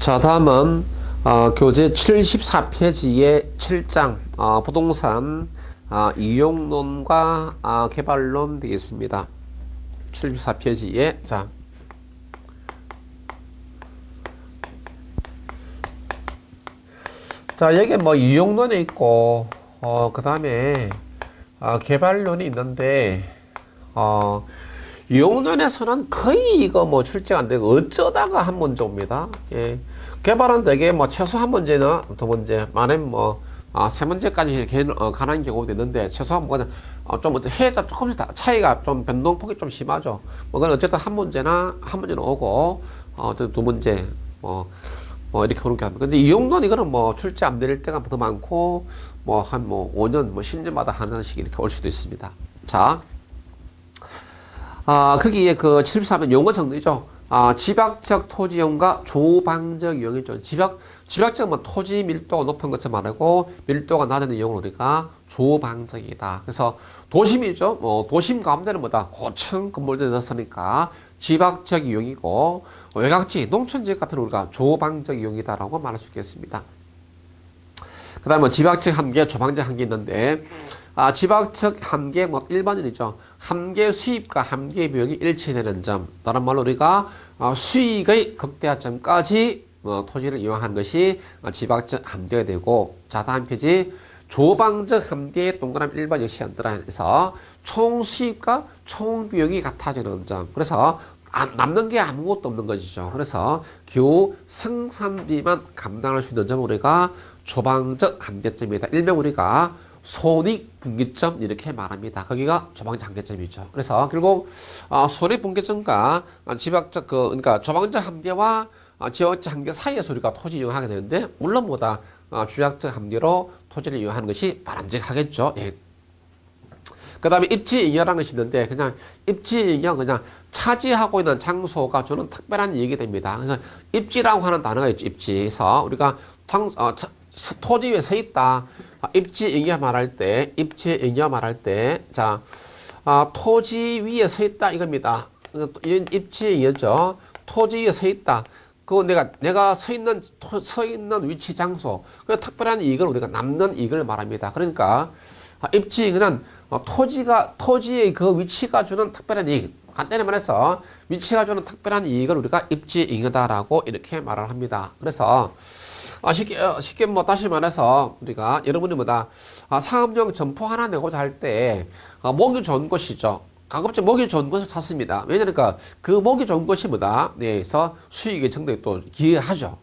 자, 다음은 어, 교재 74페이지의 7장 어, 부동산 어, 이용론과 어, 개발론 되겠습니다. 74페이지에 자. 자, 여기 뭐 이용론이 있고 어, 그 다음에 어, 개발론이 있는데 어, 이용론에서는 거의 이거 뭐 출제가 안 되고 어쩌다가 한 문제 옵니다. 예. 개발은 되게 뭐 최소 한 문제나 두 문제, 많으면 뭐, 아, 세 문제까지 이렇게 어, 가는 경우도 있는데, 최소한 뭐, 어, 좀 해가 조금씩 다, 차이가 좀 변동폭이 좀 심하죠. 뭐, 그건 어쨌든 한 문제나, 한 문제는 오고, 어, 두 문제, 뭐, 뭐, 이렇게 오는 게 합니다. 근데 이용론 이거는 뭐, 출제 안 될 때가 더 많고, 뭐, 한 뭐, 5년, 뭐, 10년마다 하나씩 이렇게 올 수도 있습니다. 자. 아, 거기에 그 74면 용어 정리죠. 아, 집약적 토지용과 조방적. 집약, 집약적 뭐 토지 밀도가 높은 것을 말하고 밀도가 낮은 이용을 우리가 조방적이다. 그래서 도심이죠. 뭐 도심 가운데는 뭐다? 고층 건물들이 넣었으니까 집약적 이용이고 외곽지, 농촌 지역 같은 우리가 조방적 이용이다라고 말할 수 있겠습니다. 그 다음에 뭐 집약적 한계, 조방적 한계 있는데 아, 집약적 한계 뭐 일반인이죠. 함계 수입과 함계 비용이 일치되는 점. 다른 말로 우리가 어, 수익의 극대화점까지 어, 토지를 이용한 것이 어, 집약적 함계가 되고 자 다음 페이지 조방적 함계의 동그라미 일반 역시 안들어서 총 수입과 총 비용이 같아지는 점. 그래서 안, 남는 게 아무것도 없는 것이죠. 그래서 겨우 생산비만 감당할 수 있는 점 우리가 조방적 함계점이다. 일명 우리가 손익분기점 이렇게 말합니다. 거기가 조방적 한계점이죠. 그래서 결국 어, 손익분기점과 집약적 그 그러니까 조방적 한계와 어, 지역적 한계 사이에서 우리가 토지 이용하게 되는데 물론 어, 주약적 한계로 토지를 이용하는 것이 바람직하겠죠. 예. 그 다음에 입지 잉여라는 것이 있는데 그냥 입지 잉여 그냥 차지하고 있는 장소가 주는 특별한 이익이 됩니다. 그래서 입지라고 하는 단어가 있죠. 입지에서 우리가 장, 어, 차, 토지 위에 서 있다. 아, 입지 잉여 말할 때, 입지 잉여 말할 때, 자, 아, 토지 위에 서 있다 이겁니다. 입지 잉여죠. 토지 위에 서 있다. 그 내가 내가 서 있는 토, 서 있는 위치 장소, 그 특별한 이익을 우리가 남는 이익을 말합니다. 그러니까 아, 입지 잉여는 어, 토지가 토지의 그 위치가 주는 특별한 이익. 간단히 말해서 위치가 주는 특별한 이익을 우리가 입지 잉여다라고 이렇게 말을 합니다. 그래서 아, 쉽게, 어, 쉽게 뭐 다시 말해서 우리가 여러분이 뭐다 아, 사업용 점포 하나 내고자 할때 아, 목이 좋은 곳이죠. 가급적 목이 좋은 곳을 찾습니다. 왜냐니까 그 목이 좋은 곳이 뭐다? 내에서 수익의 정도에 또 기여하죠.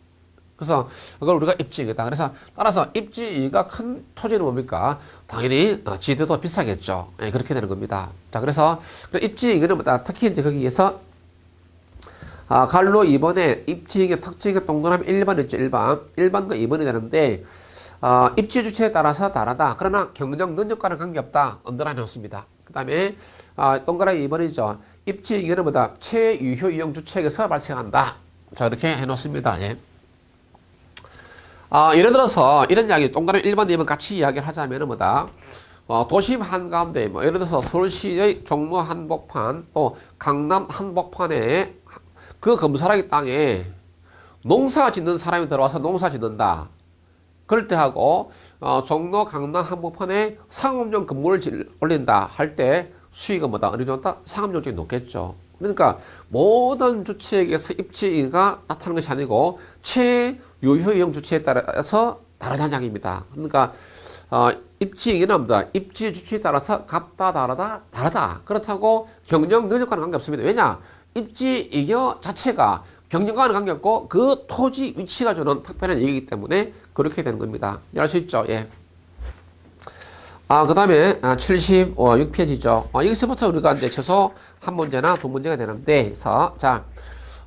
그래서 그걸 우리가 입지이다. 그래서 따라서 입지가 큰 토지는 뭡니까? 당연히 어, 지대도 비싸겠죠. 예, 그렇게 되는 겁니다. 자, 그래서 입지이는 뭐다? 특히 이제 거기에서 아, 갈로 2번에 입지의 특징의 동그라미 1번 있죠, 1번. 1번과 2번이 되는데, 어, 입지 주체에 따라서 다르다. 그러나 경영 능력과는 관계없다. 언더라인 했습니다. 그 다음에, 아, 동그라미 2번이죠. 입지 이거는 뭐다? 최유효 이용 주체에서 발생한다. 자, 이렇게 해놓습니다. 예. 아, 예를 들어서 이런 이야기, 동그라미 1번, 2번 같이 이야기를 하자면 뭐다? 어, 도심 한가운데, 뭐, 예를 들어서 서울시의 종로 한복판, 또 강남 한복판에 그 검사라기 땅에 농사 짓는 사람이 들어와서 농사 짓는다. 그럴 때 하고 어, 종로 강남 한복판에 상업용 건물을 질, 올린다 할 때 수익은 뭐다 어느 정도 상업용 쪽이 높겠죠. 그러니까 모든 주체에게서 입지가 나타나는 것이 아니고 최유효형 주체에 따라서 다르다는 이야기입니다. 그러니까 어, 입지이기는 뭐다 입지 주체에 따라서 같다 다르다 다르다 그렇다고 경영 능력과는 관계없습니다. 왜냐 입지 이겨 자체가 경영과는 관계없고 그 토지 위치가 주는 특별한 이익이기 때문에 그렇게 되는 겁니다. 이해할 수 있죠? 예. 아, 그 다음에 76페이지죠. 아, 여기서부터 우리가 이제 최소 한 문제나 두 문제가 되는데, 자, 자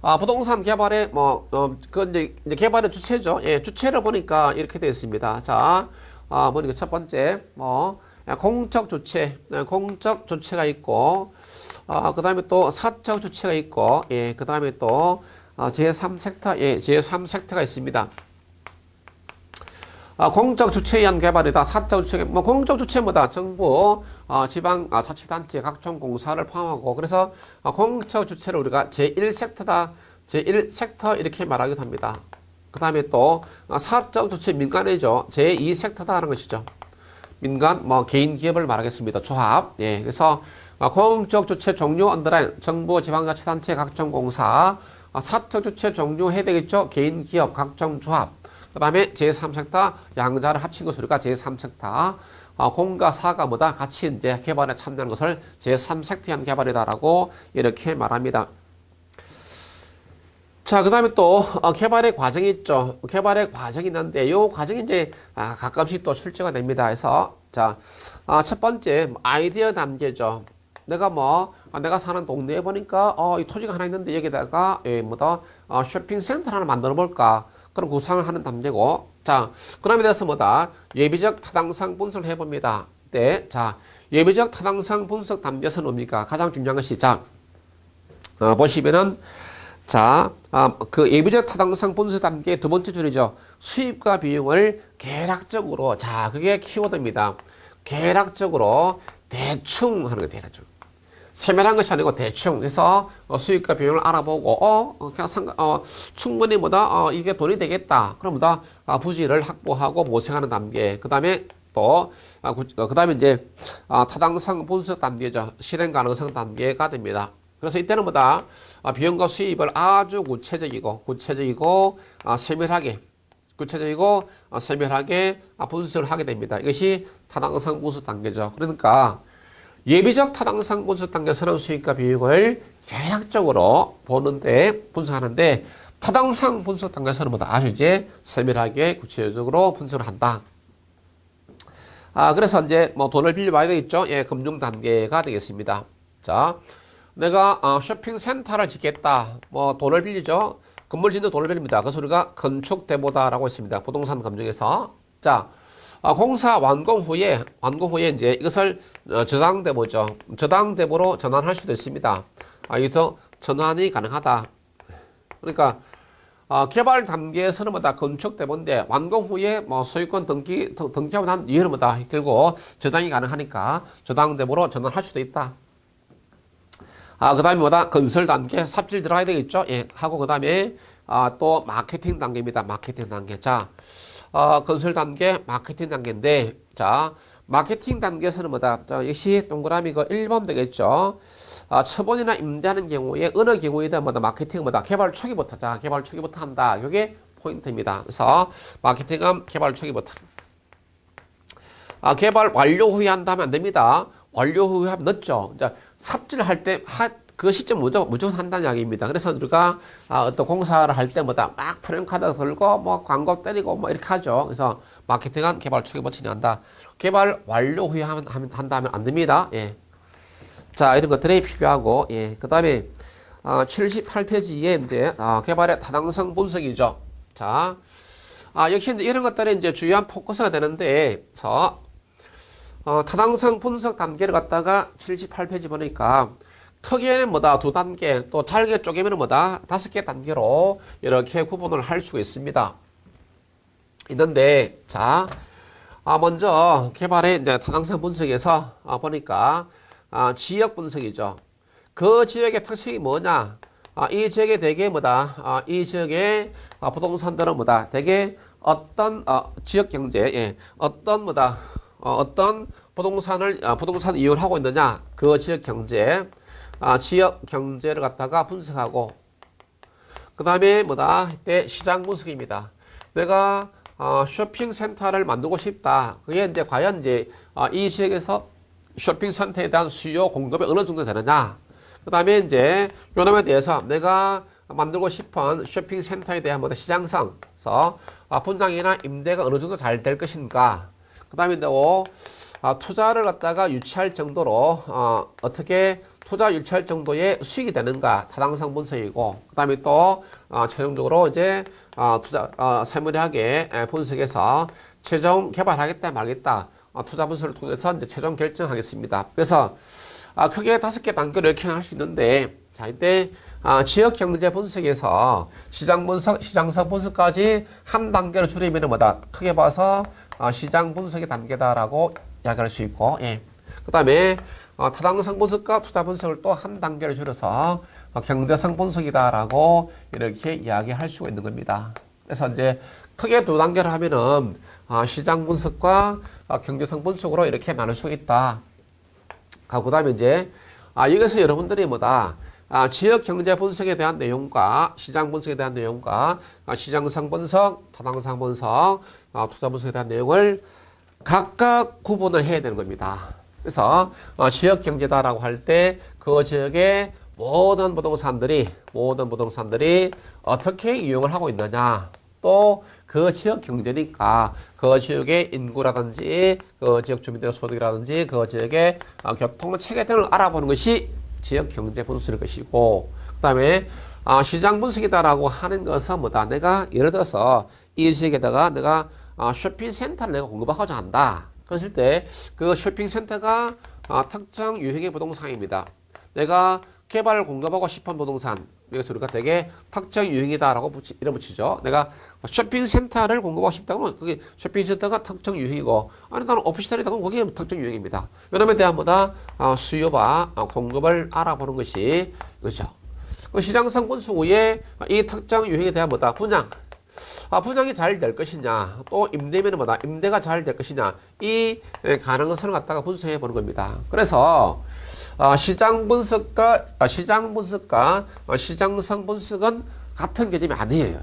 아, 부동산 개발의 뭐, 어, 그 이제, 이제 개발의 주체죠. 예, 주체를 보니까 이렇게 되어 있습니다. 자, 아, 보니까 첫 번째, 뭐, 공적 주체, 네, 공적 주체가 있고, 아, 그 다음에 또 사적 주체가 있고, 예, 그 다음에 또 어, 제3섹터, 예, 제3섹터가 있습니다. 아, 공적 주체에 의한 개발이다. 사적 주체, 뭐 공적 주체 뭐다? 정부, 어, 지방 아, 자치단체, 각종 공사를 포함하고 그래서 어, 공적 주체를 우리가 제1섹터다, 제1섹터 이렇게 말하기도 합니다. 그 다음에 또 아, 사적 조치 민간이죠. 제2 섹터다라는 것이죠. 민간 뭐 개인 기업을 말하겠습니다. 조합. 예. 그래서 아, 공적 주체 종류 언더라인 정부 지방자치단체 각종 공사 아, 사적 주체 종류 해야 되겠죠. 개인 기업 각종 조합. 그 다음에 제3섹터 양자를 합친 것을 우리가 제3섹터 아, 공과 사가 뭐다 같이 이제 개발에 참여하는 것을 제3섹터형 개발이다라고 이렇게 말합니다. 자, 그 다음에 또, 어, 개발의 과정이 있죠. 개발의 과정이 있는데, 이 과정이 이제, 아, 가끔씩 또 출제가 됩니다. 해서, 자, 아, 첫 번째, 아이디어 단계죠. 내가 뭐, 아, 내가 사는 동네에 보니까, 어, 이 토지가 하나 있는데, 여기다가, 예, 뭐다, 어, 쇼핑센터 하나 만들어 볼까. 그런 구상을 하는 단계고, 자, 그 다음에 대해서 뭐다, 예비적 타당성 분석을 해봅니다. 네, 자, 예비적 타당성 분석 단계에서 뭡니까? 가장 중요한 것이, 자, 어, 보시면은, 자, 아, 그 예비적 타당성 분석 단계 두 번째 줄이죠. 수입과 비용을 계략적으로, 자, 그게 키워드입니다. 계략적으로 대충 하는 거 대략적. 세밀한 것이 아니고 대충 해서 어, 수입과 비용을 알아보고 어, 어 그냥 상관 어 충분히 뭐다 어 이게 돈이 되겠다. 그럼 뭐다? 아, 부지를 확보하고 모색하는 단계. 그 다음에 또 아, 구, 어, 그다음에 이제 아, 타당성 분석 단계죠. 실행 가능성 단계가 됩니다. 그래서 이때는 뭐다? 아, 비용과 수입을 아주 구체적이고 구체적이고 아, 세밀하게 구체적이고 아, 세밀하게 아, 분석을 하게 됩니다. 이것이 타당성 분석 단계죠. 그러니까 예비적 타당성 분석 단계에서는 수익과 비용을 계략적으로 보는데 분석하는데 타당성 분석 단계에서는 뭐다 아주 이제 세밀하게 구체적으로 분석을 한다. 아 그래서 이제 뭐 돈을 빌려봐야 되겠죠. 예, 금융 단계가 되겠습니다. 자, 내가 어, 쇼핑 센터를 짓겠다. 뭐 돈을 빌리죠. 건물 짓는 돈을 빌립니다. 그래서 우리가 건축 대보다라고 했습니다. 부동산 검증에서 자. 아, 공사 완공 후에 완공 후에 이제 이것을 어, 저당 대보죠. 저당 대보로 전환할 수도 있습니다. 아, 여기서 전환이 가능하다. 그러니까 어, 개발 단계에서는 뭐다 건축 대보인데 완공 후에 뭐 소유권 등기 등- 등기하고 난 이후는 뭐다 결국 저당이 가능하니까 저당 대보로 전환할 수도 있다. 아, 그 다음에 뭐다? 건설 단계, 삽질 들어가야 되겠죠? 예, 하고 그 다음에, 아, 또 마케팅 단계입니다. 마케팅 단계. 자, 어, 건설 단계, 마케팅 단계인데, 자, 마케팅 단계에서는 뭐다? 자, 역시 동그라미 그 1번 되겠죠? 아, 처분이나 임대하는 경우에, 어느 경우에든 뭐다? 마케팅 뭐다? 개발 초기부터, 자, 개발 초기부터 한다. 이게 포인트입니다. 그래서, 마케팅은 개발 초기부터. 아, 개발 완료 후에 한다면 안 됩니다. 완료 후에 하면 늦죠. 이제 삽질할 때, 하, 그 시점 무조건, 무조건 한다는 이야기입니다. 그래서 우리가 아, 어떤 공사를 할 때마다 막 프랭카드 들고 뭐 광고 때리고 뭐 이렇게 하죠. 그래서 마케팅은 개발 초기부터 진행한다. 개발 완료 후에 하면, 한다면 안 됩니다. 예. 자, 이런 것들이 필요하고, 예. 그 다음에, 아, 78페이지에 이제, 아, 개발의 타당성 분석이죠. 자, 아, 이제 이런 것들이 이제 주요한 포커스가 되는데, 자, 어, 타당성 분석 단계를 갖다가 78페이지 보니까 크게는 뭐다 두 단계 또 잘게 쪼개면 뭐다 다섯 개 단계로 이렇게 구분을 할 수가 있습니다. 있는데 자 아, 먼저 개발의 이제 타당성 분석에서 아, 보니까 아, 지역 분석이죠. 그 지역의 특징이 뭐냐? 아, 이 지역에 대개 뭐다? 아, 이 지역의 아, 부동산들은 뭐다? 대개 어떤 어, 지역 경제, 예, 어떤 뭐다? 어, 어떤 부동산을 아, 부동산 이용을 하고 있느냐? 그 지역 경제, 아, 지역 경제를 갖다가 분석하고 그 다음에 뭐다? 이때 시장 분석입니다. 내가 어, 쇼핑 센터를 만들고 싶다. 그게 이제 과연 이제 어, 이 지역에서 쇼핑 센터에 대한 수요 공급이 어느 정도 되느냐. 그 다음에 이제 요놈에 대해서 내가 만들고 싶은 쇼핑 센터에 대한 뭐다 시장성, 그래서 아, 분양이나 임대가 어느 정도 잘 될 것인가. 그 다음에 또 아, 투자를 갖다가 유치할 정도로 어, 어떻게 투자 유치할 정도의 수익이 되는가 타당성 분석이고 그 다음에 또 어, 최종적으로 이제 어, 투자 어, 에, 분석해서 최종 개발하겠다 말겠다 어, 투자 분석을 통해서 이제 최종 결정하겠습니다. 그래서 아, 크게 다섯 개 단계로 이렇게 할 수 있는데 자 이때 아, 지역 경제 분석에서 시장 분석, 시장성 분석까지 한 단계로 줄이면 뭐다 크게 봐서 아, 시장 분석의 단계다라고 이야기할 수 있고 예. 그 다음에 어, 타당성 분석과 투자 분석을 또 한 단계를 줄여서 어, 경제성 분석이다라고 이렇게 이야기할 수가 있는 겁니다. 그래서 이제 크게 두 단계를 하면은 아, 시장 분석과 아, 경제성 분석으로 이렇게 나눌 수 있다. 아, 그 다음에 이제 아, 여기서 여러분들이 뭐다. 아, 지역 경제 분석에 대한 내용과 시장 분석에 대한 내용과 아, 시장성 분석, 타당성 분석, 아, 투자 분석에 대한 내용을 각각 구분을 해야 되는 겁니다. 그래서 어, 지역 경제다라고 할 때 그 지역의 모든 부동산들이 모든 부동산들이 어떻게 이용을 하고 있느냐 또 그 지역 경제니까 그 지역의 인구라든지 그 지역 주민들의 소득이라든지 그 지역의 어, 교통 체계 등을 알아보는 것이 지역 경제 분석일 것이고 그다음에 아, 시장 분석이다라고 하는 것은 뭐다 내가 예를 들어서 이 지역에다가 내가 아, 쇼핑센터를 내가 공급하고자 한다. 그랬을 때 그 쇼핑센터가 아, 특정 유형의 부동산입니다. 내가 개발을 공급하고 싶은 부동산 여기서 우리가 되게 특정 유형이다라고 붙이, 이름 붙이죠. 내가 쇼핑센터를 공급하고 싶다면 그게 쇼핑센터가 특정 유형이고 아니 나는 오피스텔이다 그럼 그게 특정 유형입니다. 이놈에 대한 보다 아, 수요와 아, 공급을 알아보는 것이 그렇죠. 그 시장성 분수 후에 이 특정 유형에 대한 뭐다 분양 아, 분양이 잘 될 것이냐, 또 임대면은 뭐다, 임대가 잘 될 것이냐, 이 예, 가능성을 갖다가 분석해 보는 겁니다. 그래서, 아, 시장 분석과, 아, 시장 분석과 아, 시장성 분석은 같은 개념이 아니에요.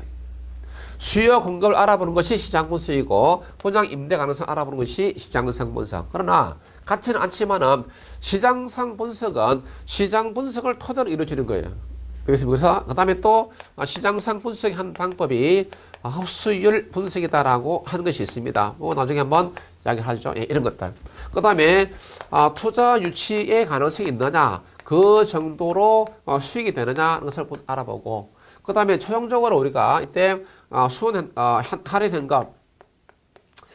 수요 공급을 알아보는 것이 시장 분석이고, 분양 임대 가능성 알아보는 것이 시장성 분석. 그러나, 같지는 않지만은, 시장성 분석은 시장 분석을 토대로 이루어지는 거예요. 그래서, 그 다음에 또, 아, 시장상 분석의 한 방법이 아, 흡수율 분석이다라고 하는 것이 있습니다. 뭐 나중에 한번 이야기하죠. 예, 이런 것들. 그 다음에 아, 투자 유치의 가능성이 있느냐, 그 정도로 어, 수익이 되느냐 하는 것을 보- 알아보고, 그 다음에 최종적으로 우리가 이때 아, 수은 어, 한- 할인 현금,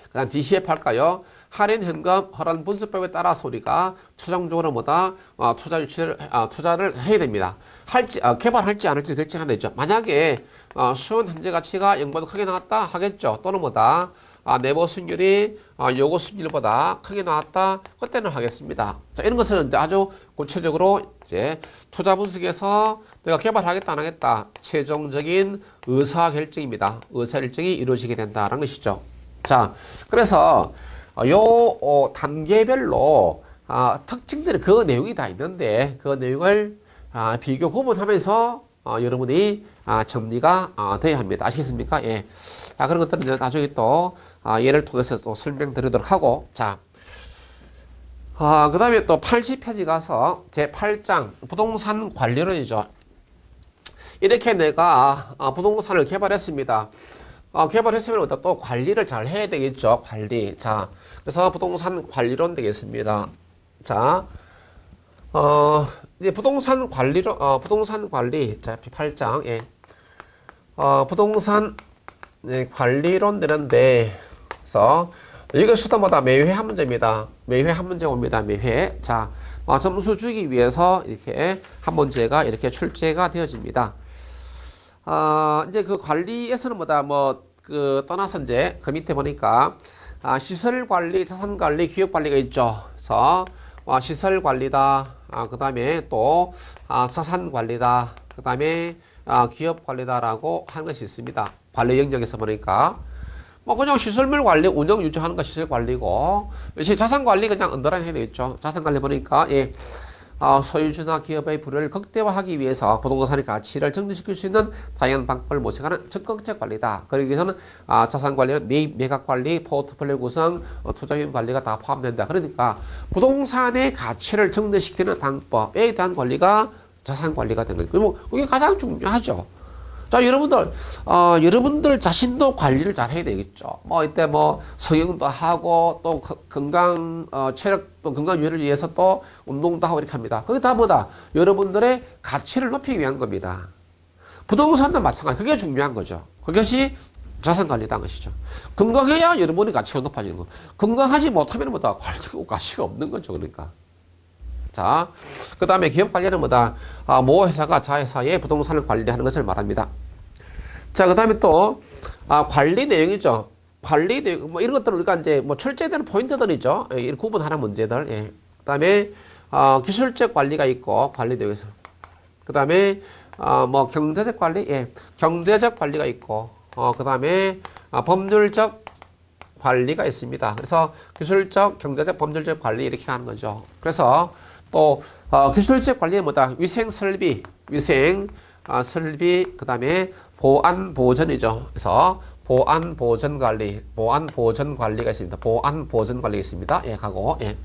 그 다음 DCF 할까요? 할인 현금 허란 분석법에 따라서 우리가 최종적으로 뭐다 어, 투자 유치를 아, 투자를 해야 됩니다. 할지 아, 개발할지 안 할지 결정하는 되죠. 만약에 어, 수은 현재 가치가 0보다 크게 나왔다 하겠죠. 또는 뭐다 아, 내부 수익률이 아, 요구 수익률보다 크게 나왔다 그때는 하겠습니다. 자 이런 것은 이제 아주 구체적으로 이제 투자 분석에서 내가 개발하겠다 안 하겠다 최종적인 의사 결정입니다. 의사 결정이 이루어지게 된다는 것이죠. 자, 그래서 어, 요 어, 단계별로 아, 특징들이 그 내용이 다 있는데 그 내용을 아, 비교 구분하면서 어, 여러분이 아, 정리가 아, 돼야 합니다. 아시겠습니까? 예. 자, 그런 것들은 이제 나중에 또 아, 예를 통해서 또 설명드리도록 하고 자. 아, 그 다음에 또 80페이지 가서 제 8장 부동산 관리론이죠. 이렇게 내가 아, 부동산을 개발했습니다. 아, 개발했으면 또 관리를 잘 해야 되겠죠. 관리. 자, 그래서 부동산 관리론 되겠습니다. 자, 어, 이제 부동산 관리론, 어, 부동산 관리. 자, 8장, 예. 어, 부동산 네, 관리론 되는데, 그래서 이거 수다마다 매회 한 문제입니다. 매회 한 문제 옵니다. 매회. 자, 어, 점수 주기 위해서 이렇게 한 문제가 이렇게 출제가 되어집니다. 아, 이제 그 관리에서는 뭐다, 뭐, 그, 떠나서 이제 그 밑에 보니까, 아, 시설 관리, 자산 관리, 기업 관리가 있죠. 그래서, 아, 시설 관리다. 아, 그 다음에 또, 아, 자산 관리다. 그 다음에, 아, 기업 관리다라고 하는 것이 있습니다. 관리 영역에서 보니까. 뭐, 그냥 시설물 관리, 운영 유지하는 거 시설 관리고, 역시 자산 관리 그냥 언더라인 해야 되겠죠. 자산 관리 보니까, 예. 아, 소유주나 기업의 불을 극대화하기 위해서 부동산의 가치를 증대시킬 수 있는 다양한 방법을 모색하는 적극적 관리다. 그러기 위해서는 아, 자산 관리는 매입, 매각 관리, 포트폴리오 구성, 어, 투자금 관리가 다 포함된다. 그러니까 부동산의 가치를 증대시키는 방법에 대한 관리가 자산 관리가 되는 거예요. 그게 가장 중요하죠. 자, 여러분들, 어, 여러분들 자신도 관리를 잘 해야 되겠죠. 뭐, 이때 뭐, 성형도 하고, 또 거- 건강, 어, 체력, 또 건강 유지를 위해서 또 운동도 하고 이렇게 합니다. 그게 다 뭐다? 여러분들의 가치를 높이기 위한 겁니다. 부동산도 마찬가지. 그게 중요한 거죠. 그것이 자산 관리라는 것이죠. 건강해야 여러분의 가치가 높아지는 거. 건강하지 못하면 뭐다? 관리고 가치가 없는 거죠. 그러니까. 자, 그 다음에 기업 관리는 뭐다? 아, 모 회사가 자회사의 부동산을 관리하는 것을 말합니다. 자, 그 다음에 또, 아, 관리 내용이죠. 관리 내용, 뭐 이런 것들은 우리가 이제 뭐 출제되는 포인트들이죠. 예, 이런 구분하는 문제들. 예. 그 다음에, 아, 기술적 관리가 있고, 관리 내용에서. 그 다음에, 아, 뭐 경제적 관리, 예. 경제적 관리가 있고, 어, 그 다음에 아, 법률적 관리가 있습니다. 그래서 기술적, 경제적, 법률적 관리 이렇게 하는 거죠. 그래서 또 어, 기술적 관리는 뭐다? 위생 설비, 위생 아, 설비, 그 다음에 보안 보전이죠. 그래서 보안 보전 관리, 보안 보전 관리가 있습니다. 보안 보전 관리가 있습니다. 예, 가고 예.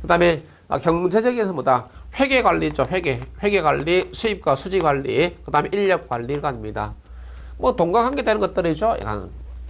그 다음에 아, 경제적에서 뭐다? 회계 관리죠. 회계, 회계 관리, 수입과 수지 관리, 그 다음에 인력 관리가 아닙니다. 뭐 돈과 관계되는 것들이죠.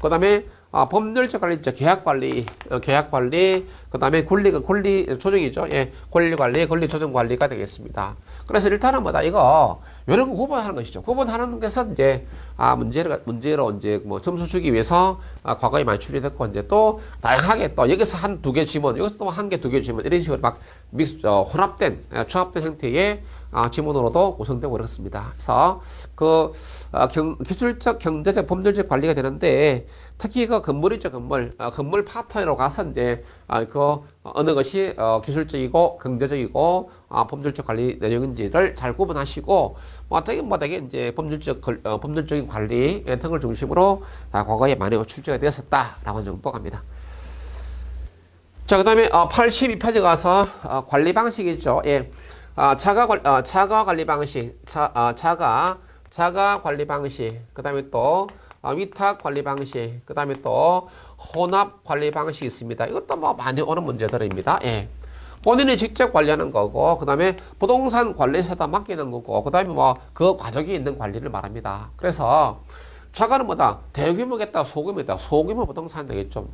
그 다음에 아, 법률적 관리 있죠. 계약 관리, 어, 계약 관리, 그 다음에 권리가 권리 조정이죠. 예, 권리 관리, 권리 조정 관리가 되겠습니다. 그래서 일단은 뭐다 이거 이런 거 구분하는 것이죠. 구분하는 것에서 이제 아 문제를 문제로 이제 뭐 점수 주기 위해서 아, 과거에 많이 출제됐고 이제 또 다양하게 또 여기서 한 두 개 지문, 여기서 또 한 개 두 개 지문 이런 식으로 막 믹스 어, 혼합된 어, 조합된 형태의 아, 지문으로도 구성되고 그렇습니다. 그래서 그 아, 경, 기술적, 경제적, 법률적 관리가 되는데 특히 그 건물이죠 건물 아, 건물 파트너로 가서 이제 아, 그 어느 것이 어, 기술적이고 경제적이고 아, 법률적 관리 내용인지를 잘 구분하시고 뭐 되게 뭐 되게 이제 법률적 걸- 어, 법률적인 관리 등을 중심으로 아, 과거에 많이 출제가 되었었다라고 하는 정도 갑니다. 자, 그 다음에 어, 82페이지 가서 어, 관리 방식이죠. 예. 아, 자가, 관, 어, 자가 관리 방식, 자, 아, 자가, 자가 관리 방식, 그 다음에 또 어, 위탁 관리 방식, 그 다음에 또 혼합 관리 방식이 있습니다. 이것도 뭐 많이 오는 문제들입니다. 예. 본인이 직접 관리하는 거고, 그 다음에 부동산 관리사다 맡기는 거고, 그 다음에 뭐 그 과정이 있는 관리를 말합니다. 그래서 자가는 뭐다? 대규모겠다, 소규모겠다. 소규모 부동산 되겠죠.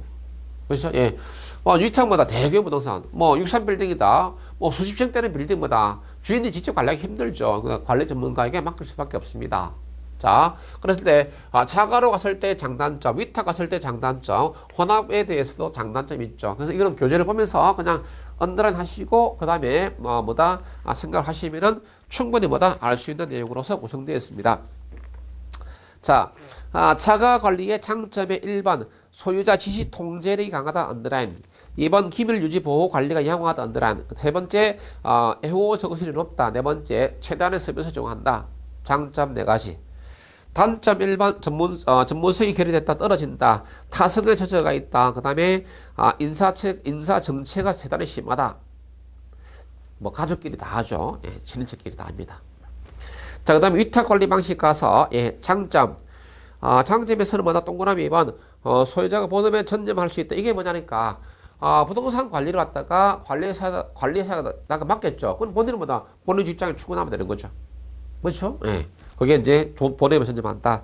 그렇죠? 예. 뭐 유탁마다 대규모 부동산, 뭐 63빌딩이다, 뭐 수십 층짜리 빌딩마다 주인이 직접 관리하기 힘들죠. 그러니까 관리 전문가에게 맡길 수밖에 없습니다. 자, 그랬을 때 아, 자가로 갔을 때 장단점, 위탁 갔을 때 장단점, 혼합에 대해서도 장단점이 있죠. 그래서 이런 교재를 보면서 그냥 언더라인 하시고 그 다음에 뭐 뭐다 아, 생각을 하시면은 충분히 뭐다 알 수 있는 내용으로서 구성되어 있습니다. 자, 아, 자가 관리의 장점의 1번 소유자 지시 통제력이 강하다 언더라인 2번 기밀 유지 보호 관리가 양호하다 언더라인 세 번째 어, 애호 정신이 높다. 네 번째 최대한의 서비스 제공한다. 장점 네 가지. 단점 1번 전문 어, 전문성이 결여됐다 떨어진다. 타성에 젖어가 있다. 그 다음에 아, 인사책 인사 정체가 대단히 심하다. 뭐 가족끼리 다 하죠. 예, 친인척끼리 다 합니다. 자, 그 다음에 위탁 관리 방식 가서, 예, 장점. 아, 장점에서는 뭐다? 동그라미 2번, 어, 소유자가 본음에 전념할 수 있다. 이게 뭐냐니까, 아, 부동산 관리를 갖다가 관리사, 관리사가 맡겼죠. 그럼 본인은 뭐다? 본인 직장에 출근하면 되는 거죠. 그렇죠? 예. 그게 이제 조- 본음에 전념한다.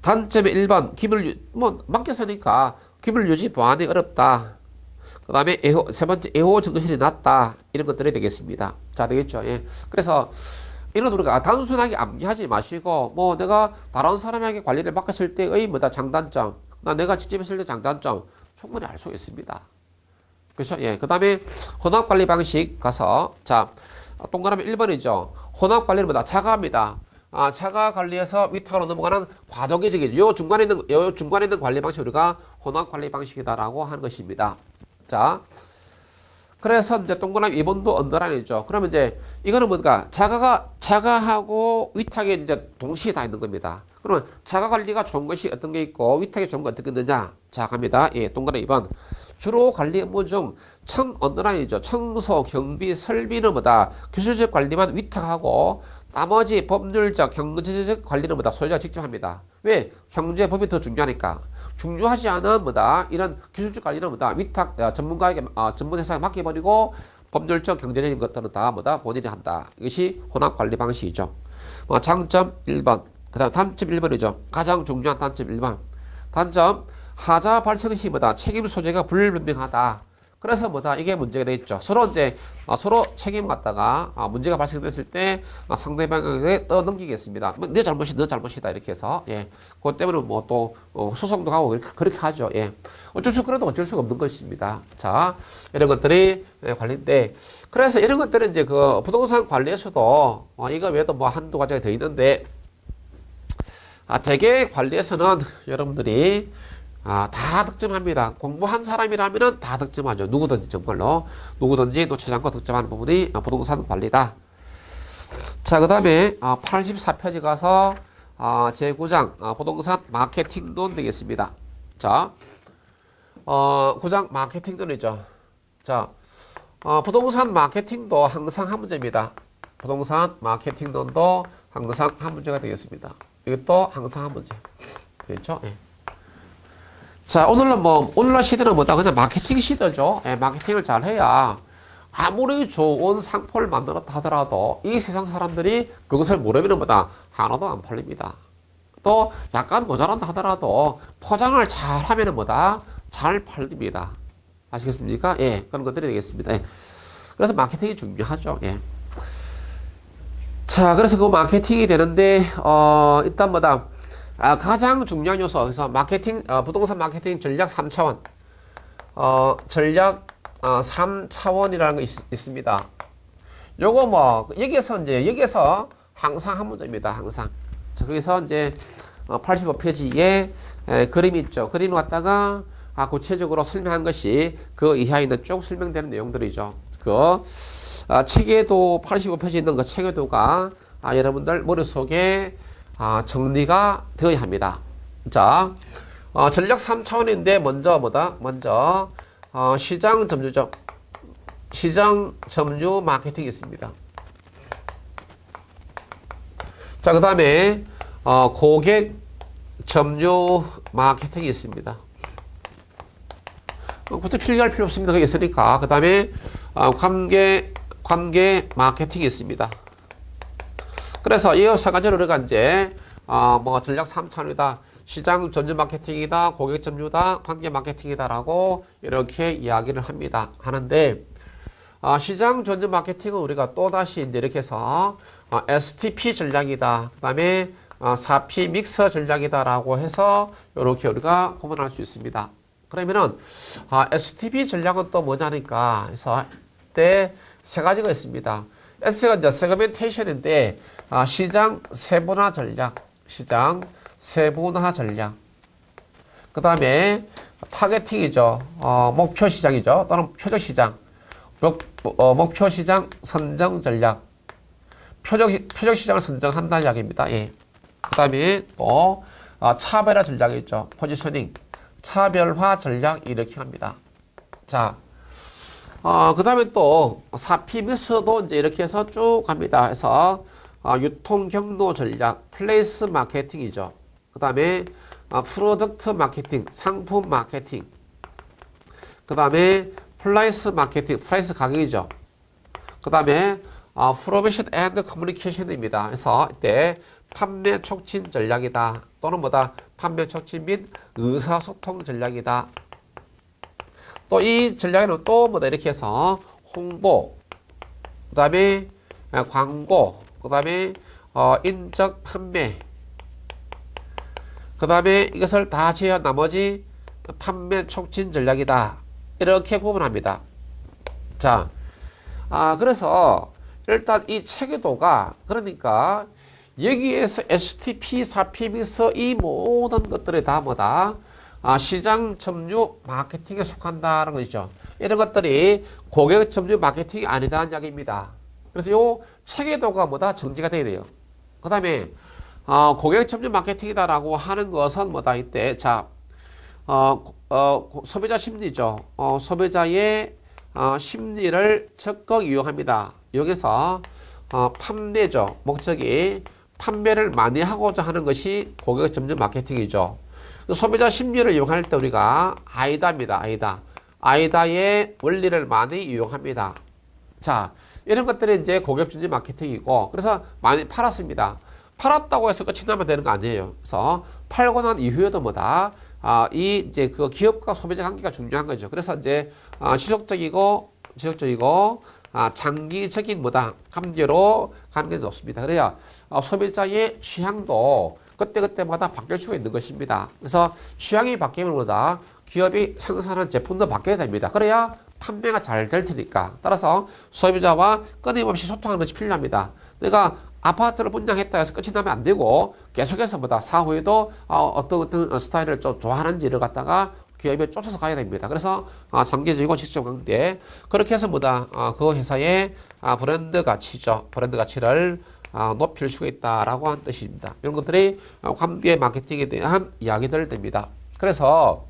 단점의 1번, 기물, 유, 뭐, 맡겼으니까 기물 유지 보완이 어렵다. 그 다음에 애호, 세 번째, 애호 정신이 낮다. 이런 것들이 되겠습니다. 자, 되겠죠. 예. 그래서, 이런 우리가 단순하게 암기하지 마시고 뭐 내가 다른 사람에게 관리를 맡겼을 때의 뭐다 장단점 나 내가 직접 했을 때 장단점 충분히 알 수 있습니다. 그렇죠? 예. 그다음에 혼합 관리 방식 가서 자 동그라미 1번이죠. 혼합 관리는 뭐다? 자가입니다. 아, 자가 관리에서 위탁으로 넘어가는 과도기적인 요 중간에 있는 요 중간에 있는 관리 방식 우리가 혼합 관리 방식이다라고 하는 것입니다. 자, 그래서 이제 동그라미 2번도 언더라인이죠. 그러면 이제 이거는 뭔가 자가가 자가하고 위탁이 이제 동시에 다 있는 겁니다. 그러면 자가 관리가 좋은 것이 어떤 게 있고 위탁이 좋은 거 어떻게 있느냐? 자 갑니다. 예, 동그라미 2번. 주로 관리 업무 중 청 언더라인이죠. 청소, 경비, 설비는 뭐다? 기술적 관리만 위탁하고 나머지 법률적, 경제적 관리는 뭐다? 소유자가 직접 합니다. 왜? 경제 법이 더 중요하니까. 중요하지 않은 뭐다 이런 기술적 관리는 뭐다 위탁 어, 전문가에게 어, 전문 회사에 맡겨버리고 법률적 경제적인 것들은 다 뭐다 본인이 한다 이것이 혼합 관리 방식이죠 어, 장점 1번 그 다음 단점 1번이죠 가장 중요한 단점 1번 단점 하자 발생 시 뭐다 책임 소재가 불분명하다 그래서 뭐다 이게 문제가 돼 있죠. 서로 이제 어, 서로 책임 갖다가 어, 문제가 발생됐을 때 어, 상대방에게 떠넘기겠습니다. 뭐, 네 잘못이 너 잘못이다 이렇게 해서 예, 그것 때문에 뭐또 어, 소송도 가고 그렇게, 그렇게 하죠. 예, 어쩔 수 그래도 어쩔 수가 없는 것입니다. 자 이런 것들이 예, 관련돼. 그래서 이런 것들은 이제 그 부동산 관리에서도 어, 이거 외에도 뭐 한두 가지가 더 있는데 아, 대개 관리에서는 여러분들이 아, 다 득점합니다. 공부한 사람이라면 다 득점하죠. 누구든지 정말로. 누구든지 놓치지 않고 득점하는 부분이 아, 부동산 관리다. 자, 그 다음에 아, 84페이지 가서 아, 제9장 아, 부동산 마케팅론 되겠습니다. 자, 어, 9장 마케팅론이죠. 자, 어, 부동산 마케팅도 항상 한 문제입니다. 부동산 마케팅론도 항상 한 문제가 되겠습니다. 이것도 항상 한 문제. 그렇죠? 예. 자, 오늘은 뭐, 오늘날 시대는 뭐다? 그냥 마케팅 시대죠. 예, 마케팅을 잘 해야 아무리 좋은 상품을 만들었다 하더라도 이 세상 사람들이 그것을 모르면 뭐다? 하나도 안 팔립니다. 또 약간 모자란다 하더라도 포장을 잘 하면 뭐다? 잘 팔립니다. 아시겠습니까? 예, 그런 것들이 되겠습니다. 예. 그래서 마케팅이 중요하죠. 예. 자, 그래서 그 마케팅이 되는데, 어, 일단 뭐다? 아, 가장 중요한 요소, 그래서 마케팅, 어, 부동산 마케팅 전략 3차원. 어, 전략 어, 3차원이라는 거 있, 있습니다. 요거 뭐, 여기에서 이제, 여기에서 항상 한 문제입니다. 항상. 자, 거기서 이제, 어, 85페이지에 에, 그림이 있죠. 그림을 갖다가, 아, 구체적으로 설명한 것이 그 이하에 있는 쭉 설명되는 내용들이죠. 그, 아, 체계도 85페이지 있는 그 체계도가 아, 여러분들 머릿속에 아, 정리가 되어야 합니다. 자, 어, 전략 3차원인데 먼저 뭐다? 먼저 어, 시장 점유죠. 시장 점유 마케팅이 있습니다. 자, 그 다음에 어, 고객 점유 마케팅이 있습니다. 어, 그것도 필기할 필요 없습니다. 그게 있으니까. 그 다음에 어, 관계 관계 마케팅이 있습니다. 그래서 이세 가지를 우리가 이제 어, 뭐 전략 3차원이다. 시장 전주 마케팅이다. 고객 점유다. 관계 마케팅이다라고 이렇게 이야기를 합니다. 하는데 어, 시장 전주 마케팅은 우리가 또 다시 이제 이렇게 해서 어, STP 전략이다. 그다음에 어, 4P 믹서 전략이다라고 해서 이렇게 우리가 구분할 수 있습니다. 그러면은 아, STP 전략은 또 뭐냐니까 그래서 때 세 가지가 있습니다. S가 이제 세그멘테이션인데 아, 시장 세분화 전략, 시장 세분화 전략. 그 다음에 타겟팅이죠. 어, 목표 시장이죠. 또는 표적 시장. 목, 어, 목표 시장 선정 전략. 표적, 표적 시장을 선정한다는 이야기입니다. 예. 그 다음에 또 어, 차별화 전략이 있죠. 포지셔닝. 차별화 전략 이렇게 합니다. 자, 어, 그 다음에 또, 4P 미스도 이제 이렇게 해서 쭉 갑니다. 해서, 어, 유통 경로 전략, 플레이스 마케팅이죠. 그 다음에, 어, 프로덕트 마케팅, 상품 마케팅. 그 다음에, 플라이스 마케팅, 플라이스 가격이죠. 그 다음에, 어, 프로모션 앤드 커뮤니케이션입니다. 그래서 이때 판매 촉진 전략이다. 또는 뭐다? 판매 촉진 및 의사소통 전략이다. 또 이 전략에는 또 뭐다 이렇게 해서 홍보, 그 다음에 광고, 그 다음에 어, 인적 판매, 그 다음에 이것을 다 제한 나머지 판매 촉진 전략이다. 이렇게 구분합니다. 자, 아 그래서 일단 이 체계도가 그러니까 여기에서 STP, 4P 믹서 이 모든 것들이 다 뭐다? 아, 시장 점유 마케팅에 속한다는 것이죠. 이런 것들이 고객 점유 마케팅이 아니다는 이야기입니다. 그래서 요 체계도가 뭐다? 정지가 돼야 돼요. 그 다음에, 어, 고객 점유 마케팅이다라고 하는 것은 뭐다? 이때, 자, 어, 어, 소비자 심리죠. 어, 소비자의 어, 심리를 적극 이용합니다. 여기서 어, 판매죠. 목적이 판매를 많이 하고자 하는 것이 고객 점유 마케팅이죠. 소비자 심리를 이용할 때 우리가 아이다입니다. 아이다. 아이다의 원리를 많이 이용합니다. 자, 이런 것들이 이제 고객 중지 마케팅이고, 그래서 많이 팔았습니다. 팔았다고 해서 끝이 나면 되는 거 아니에요. 그래서 팔고 난 이후에도 뭐다, 아, 이 이제 그 기업과 소비자 관계가 중요한 거죠. 그래서 이제 아, 지속적이고, 지속적이고, 아, 장기적인 뭐다, 관계로 가는 게 좋습니다. 그래야 아, 소비자의 취향도 그때그때마다 바뀔 수가 있는 것입니다. 그래서 취향이 보다 기업이 생산하는 제품도 바뀌어야 됩니다. 그래야 판매가 잘 될 테니까. 따라서 소비자와 끊임없이 소통하는 것이 필요합니다. 내가 아파트를 분양했다 해서 끝이 나면 안 되고 계속해서 보다 사후에도 어떤 어떤 스타일을 좀 좋아하는지를 갖다가 기업에 쫓아서 가야 됩니다. 그래서 장기적이고 직접 관계 그렇게 해서 뭐다 그 회사의 브랜드 가치죠. 브랜드 가치를 아, 높일 수가 있다라고 하는 뜻입니다. 이런 것들이 어, 관계 마케팅에 대한 이야기들 됩니다. 그래서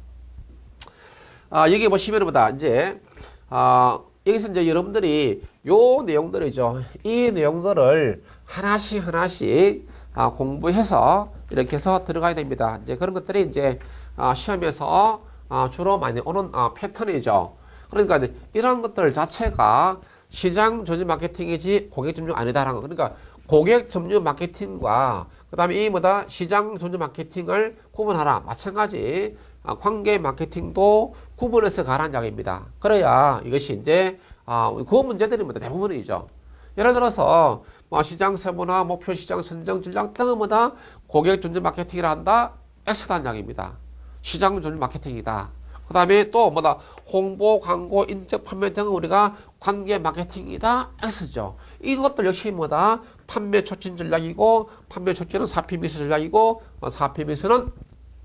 아, 여기 보시면 보다 이제 아, 여기서 이제 여러분들이 요 내용들이죠. 이 내용들을 하나씩 하나씩 아, 공부해서 이렇게 해서 들어가야 됩니다. 이제 그런 것들이 이제 아, 시험에서 아, 주로 많이 오는 아, 패턴이죠. 그러니까 이런 것들 자체가 시장 전유 마케팅이지 고객 점유 아니다라는 거. 그러니까 고객 점유 마케팅과 그 다음에 이 뭐다 시장 전유 마케팅을 구분하라. 마찬가지 아, 관계 마케팅도 구분해서 가라는 이야기입니다. 그래야 이것이 이제 아, 그 문제들이 뭐다 대부분이죠. 예를 들어서 뭐 시장 세분화, 목표 시장 선정 전략 등은 뭐다 고객 전주 마케팅이라 한다. X다는 이야기입니다. 시장 전주 마케팅이다. 그 다음에 또 뭐다 홍보, 광고, 인적 판매 등은 우리가 관계 마케팅이다. X죠. 이것들 역시 뭐다 판매 촉진 전략이고 판매 촉진은 사피 미스 전략이고 어, 사피 미스는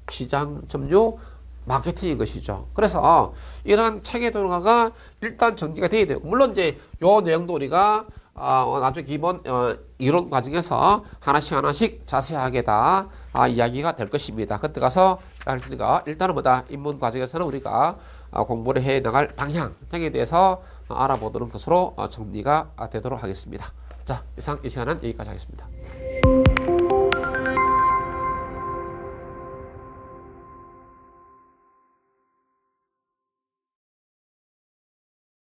시장 점유 마케팅인 것이죠. 그래서 이러한 체계 동화가 일단 정리가 돼야 돼요. 물론 이제 요 내용도 우리가 어, 나중에 기본 어, 이론 과정에서 하나씩 하나씩 자세하게 다 아, 이야기가 될 것입니다. 그때 가서 할 테니까 일단은 뭐다 입문 과정에서는 우리가 어, 공부를 해 나갈 방향 등에 대해서 어, 알아보도는 것으로 정리가 되도록 하겠습니다. 자, 이상 이 시간은 여기까지 하겠습니다.